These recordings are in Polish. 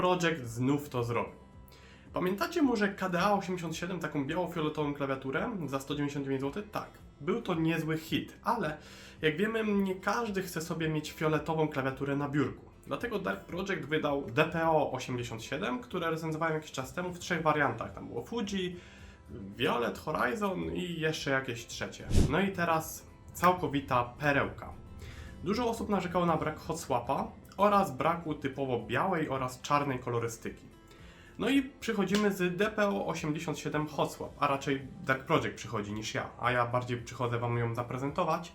Project znów to zrobił. Pamiętacie może KDA87, taką biało-fioletową klawiaturę za 199 zł? Tak, był to niezły hit, ale jak wiemy, nie każdy chce sobie mieć fioletową klawiaturę na biurku. Dlatego Dark Project wydał DPO87, które recenzowałem jakiś czas temu w trzech wariantach. Tam było Fuji, Violet, Horizon i jeszcze jakieś trzecie. No i teraz całkowita perełka. Dużo osób narzekało na brak hot swapa oraz braku typowo białej oraz czarnej kolorystyki. No i przychodzimy z DPO87 Hot Swap, a raczej Dark Project przychodzi niż ja, a ja bardziej przychodzę Wam ją zaprezentować,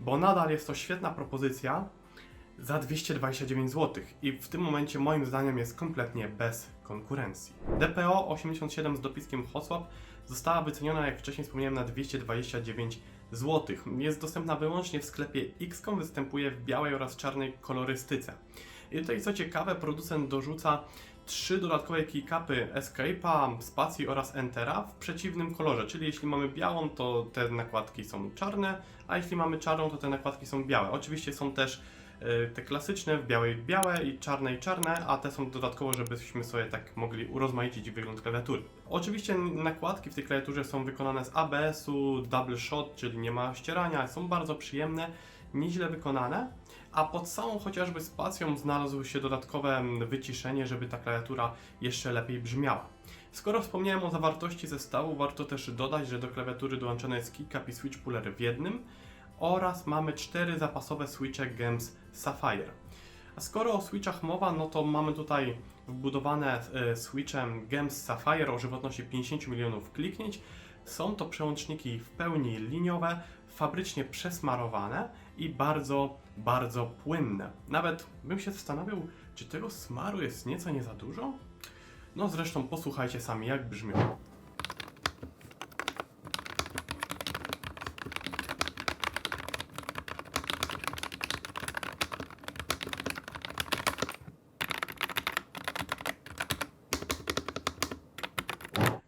bo nadal jest to świetna propozycja za 229 zł i w tym momencie moim zdaniem jest kompletnie bez konkurencji. DPO87 z dopiskiem Hot Swap została wyceniona, jak wcześniej wspomniałem, na 229 zł. Jest dostępna wyłącznie w sklepie Xcom, występuje w białej oraz czarnej kolorystyce. I tutaj co ciekawe, producent dorzuca trzy dodatkowe keycapy Escape'a, Spacji oraz Entera w przeciwnym kolorze, czyli jeśli mamy białą, to te nakładki są czarne, a jeśli mamy czarną, to te nakładki są białe. Oczywiście są też te klasyczne w białej białe i czarnej czarne, a te są dodatkowo, żebyśmy sobie tak mogli urozmaicić wygląd klawiatury. Oczywiście nakładki w tej klawiaturze są wykonane z ABS-u, double shot, czyli nie ma ścierania, są bardzo przyjemne, nieźle wykonane, a pod samą chociażby spacją znalazło się dodatkowe wyciszenie, żeby ta klawiatura jeszcze lepiej brzmiała. Skoro wspomniałem o zawartości zestawu, warto też dodać, że do klawiatury dołączone jest keycap i switch puller w jednym oraz mamy cztery zapasowe switche GEMS Sapphire. A skoro o switchach mowa, no to mamy tutaj wbudowane e, switchem GEMS Sapphire o żywotności 50 milionów kliknięć. Są to przełączniki w pełni liniowe, fabrycznie przesmarowane i bardzo, bardzo płynne. Nawet bym się zastanawiał, czy tego smaru jest nieco nie za dużo? No zresztą posłuchajcie sami, jak brzmią.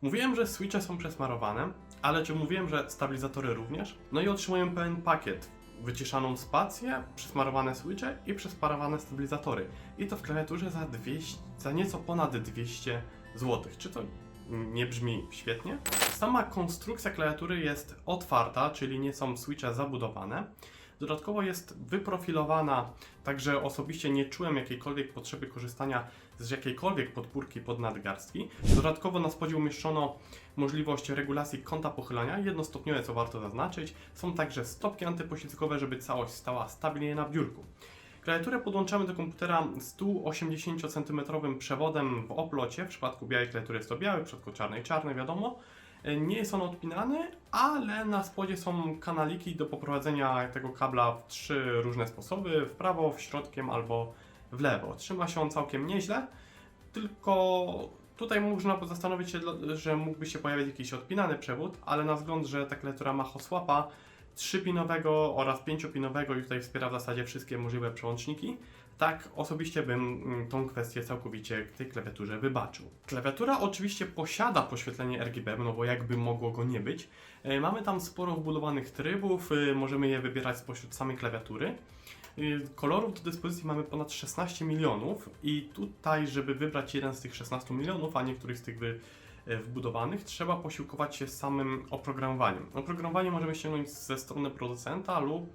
Mówiłem, że switche są przesmarowane, ale czy mówiłem, że stabilizatory również? No i otrzymuję pełen pakiet. Wyciszaną spację, przesmarowane switche i przesmarowane stabilizatory. I to w klawiaturze za, 200, za nieco ponad 200 zł. Czy to nie brzmi świetnie? Sama konstrukcja klawiatury jest otwarta, czyli nie są switche zabudowane. Dodatkowo jest wyprofilowana, także osobiście nie czułem jakiejkolwiek potrzeby korzystania z jakiejkolwiek podpórki pod nadgarstki. Dodatkowo na spodzie umieszczono możliwość regulacji kąta pochylania, jednostopniowe co warto zaznaczyć. Są także stopki antypoślizgowe, żeby całość stała stabilnie na biurku. Klawiaturę podłączamy do komputera 180 cm przewodem w oplocie. W przypadku białej klawiatury jest to biały, w przypadku czarnej czarny, wiadomo. Nie jest on odpinany, ale na spodzie są kanaliki do poprowadzenia tego kabla w trzy różne sposoby: w prawo, w środkiem albo w lewo. Trzyma się on całkiem nieźle, tylko tutaj można zastanowić się, że mógłby się pojawić jakiś odpinany przewód, ale na wzgląd, że ta klawiatura ma hosłapa 3-pinowego oraz 5-pinowego i tutaj wspiera w zasadzie wszystkie możliwe przełączniki, tak osobiście bym mm, tą kwestię całkowicie tej klawiaturze wybaczył. Klawiatura oczywiście posiada poświetlenie RGB, no bo jakby mogło go nie być. E, Mamy tam sporo wbudowanych trybów, y, możemy je wybierać spośród samej klawiatury. Y, Kolorów do dyspozycji mamy ponad 16 milionów i tutaj, żeby wybrać jeden z tych 16 milionów, a niektórych z tych e, wbudowanych, trzeba posiłkować się samym oprogramowaniem. Oprogramowanie możemy ściągnąć ze strony producenta lub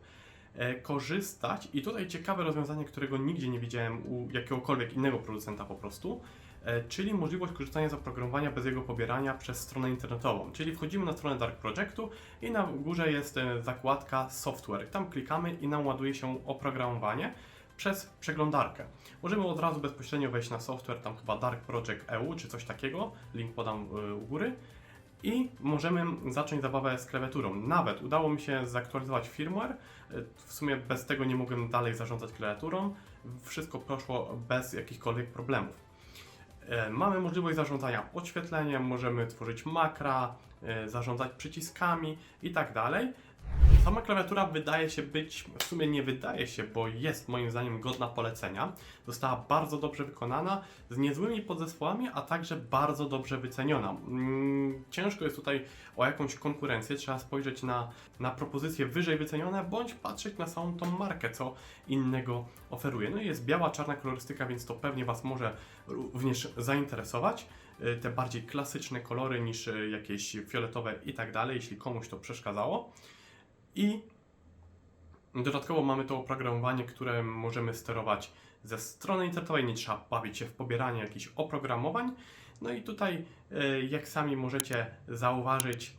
korzystać i tutaj ciekawe rozwiązanie, którego nigdzie nie widziałem u jakiegokolwiek innego producenta po prostu, e, czyli możliwość korzystania z oprogramowania bez jego pobierania przez stronę internetową. Czyli wchodzimy na stronę Dark Projectu i na górze jest e, zakładka software. Tam klikamy i nam ładuje się oprogramowanie przez przeglądarkę. Możemy od razu bezpośrednio wejść na software, tam chyba Dark Project EU czy coś takiego, link podam e, u góry i możemy zacząć zabawę z klawiaturą. Nawet udało mi się zaktualizować firmware, w sumie bez tego nie mogłem dalej zarządzać klawiaturą, wszystko poszło bez jakichkolwiek problemów. E, Mamy możliwość zarządzania podświetleniem, możemy tworzyć makra, e, zarządzać przyciskami i tak dalej. Sama klawiatura wydaje się być, w sumie nie wydaje się, bo jest moim zdaniem godna polecenia. Została bardzo dobrze wykonana, z niezłymi podzespołami, a także bardzo dobrze wyceniona. Mm, Ciężko jest tutaj o jakąś konkurencję, trzeba spojrzeć na, na propozycje wyżej wycenione, bądź patrzeć na samą tą markę, co innego oferuje. No i jest biała, czarna kolorystyka, więc to pewnie Was może również zainteresować. Y, Te bardziej klasyczne kolory niż y, jakieś fioletowe i tak dalej, jeśli komuś to przeszkadzało. I dodatkowo mamy to oprogramowanie, które możemy sterować ze strony internetowej, nie trzeba bawić się w pobieranie jakichś oprogramowań. No i tutaj, e, jak sami możecie zauważyć,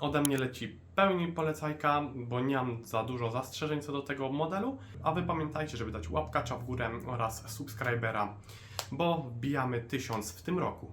ode mnie leci pełni polecajka, bo nie mam za dużo zastrzeżeń co do tego modelu. A Wy pamiętajcie, żeby dać łapkacza w górę oraz subskrybera, bo wbijamy 1000 w tym roku.